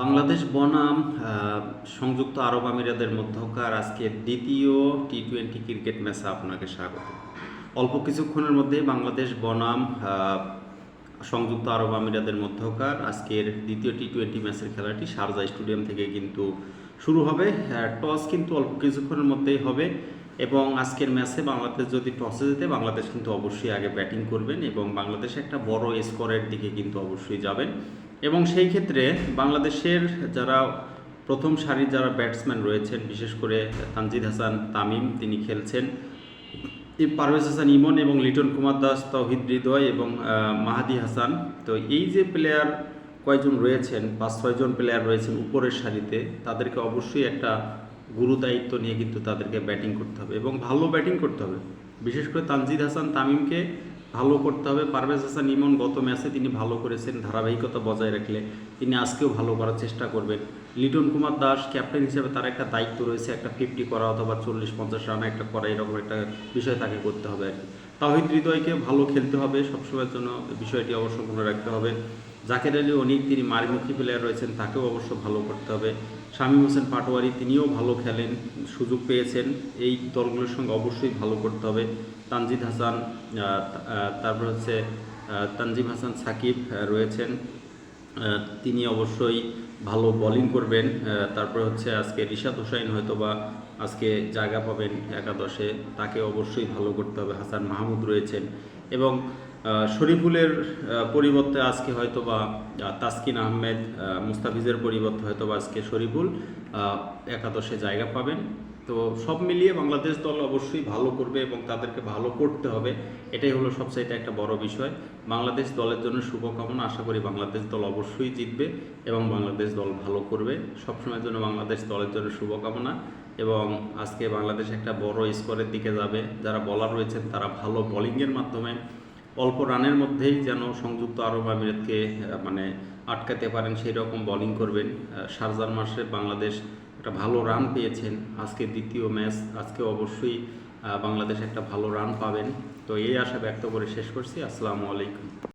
বাংলাদেশ বনাম সংযুক্ত আরব আমিরাতের মধ্যকার আজকে দ্বিতীয় টি টোয়েন্টি ক্রিকেট ম্যাচে আপনাকে স্বাগত। অল্প কিছুক্ষণের মধ্যেই বাংলাদেশ বনাম সংযুক্ত আরব আমিরাতের মধ্যকার আজকের দ্বিতীয় টি টোয়েন্টি ম্যাচের খেলাটি শারজা স্টেডিয়াম থেকে কিন্তু শুরু হবে। টস কিন্তু অল্প কিছুক্ষণের মধ্যেই হবে। এবং আজকের ম্যাচে বাংলাদেশ যদি টসে যেতে বাংলাদেশ কিন্তু অবশ্যই আগে ব্যাটিং করবেন এবং বাংলাদেশ একটা বড় স্কোরের দিকে কিন্তু অবশ্যই যাবেন। এবং সেই ক্ষেত্রে বাংলাদেশের যারা প্রথম সারির যারা ব্যাটসম্যান রয়েছেন, বিশেষ করে তানজিদ হাসান তামিম, তিনি খেলছেন। পারভেজ হাসান ইমন এবং লিটন কুমার দাস, তৌহিদ হৃদয় এবং মাহাদি হাসান। তো এই যে প্লেয়ার কয়জন রয়েছেন পাঁচ ছয়জন প্লেয়ার রয়েছেন উপরের সারিতে, তাদেরকে অবশ্যই একটা গুরু দায়িত্ব নিয়ে কিন্তু তাদেরকে ব্যাটিং করতে হবে এবং ভালো ব্যাটিং করতে হবে। বিশেষ করে তানজিদ হাসান তামিমকে ভালো করতে হবে। পারভেজ হাসান ইমন গত ম্যাচে তিনি ভালো করেছেন, ধারাবাহিকতা বজায় রাখলে তিনি আজকেও ভালো করার চেষ্টা করবেন। লিটন কুমার দাস ক্যাপ্টেন হিসেবে তার একটা দায়িত্ব রয়েছে, একটা ফিফটি করা অথবা চল্লিশ পঞ্চাশ রান একটা করা, এরকম একটা বিষয় তাকে করতে হবে আর কি। তাহিদ হৃদয়কে ভালো খেলতে হবে, সবসময়ের জন্য বিষয়টি অবশ্য মনে রাখতে হবে। জাকের আলী অনেক তিনি মারিমুখী প্লেয়ার রয়েছেন তাকেও অবশ্য ভালো করতে হবে। শামীম হোসেন পাটোয়ারি তিনিও ভালো খেলেন সুযোগ পেয়েছেন। এই দলগুলোর সঙ্গে অবশ্যই ভালো করতে হবে। তানজিদ হাসান তারপর হচ্ছে আহ, তানজিম হাসান সাকিব রয়েছেন। তিনি অবশ্যই ভালো বোলিং করবেন। তারপর হচ্ছে আজকে রিশাদ হোসাইন হয়তো বা আজকে জায়গা পাবেন একাদশে। তাকে অবশ্যই ভালো করতে হবে। হাসান মাহমুদ রয়েছেন। এবং শরীফুলের পরিবর্তে আজকে হয়তো বা তাসকিন আহমেদ মুস্তাফিজের পরিবর্তে হয়তো বা আজকে শরীফুল একাদশে জায়গা পাবেন। তো সব মিলিয়ে বাংলাদেশ দল অবশ্যই ভালো করবে এবং তাদেরকে ভালো করতে হবে। এটাই হলো সবচাইতে একটা বড় বিষয়। বাংলাদেশ দলের জন্য শুভকামনা। আশা করি বাংলাদেশ দল অবশ্যই জিতবে এবং বাংলাদেশ দল ভালো করবে। সবসময়ের জন্য বাংলাদেশ দলের জন্য শুভকামনা। এবং আজকে বাংলাদেশ একটা বড় স্কোরের দিকে যাবে। যারা বলার রয়েছেন তারা ভালো বোলিংয়ের মাধ্যমে অল্প রানের মধ্যেই যেন সংযুক্ত আরব আমিরাতকে মানে আটকাতে পারেন সেই রকম বোলিং করবেন। আহ, শারজার মাসে বাংলাদেশ একটা ভালো রান পেয়েছেন। আজকে দ্বিতীয় ম্যাচ আজকে অবশ্যই বাংলাদেশ একটা ভালো রান পাবেন। তো এই আশা ব্যক্ত করে শেষ করছি। আসসালামু আলাইকুম।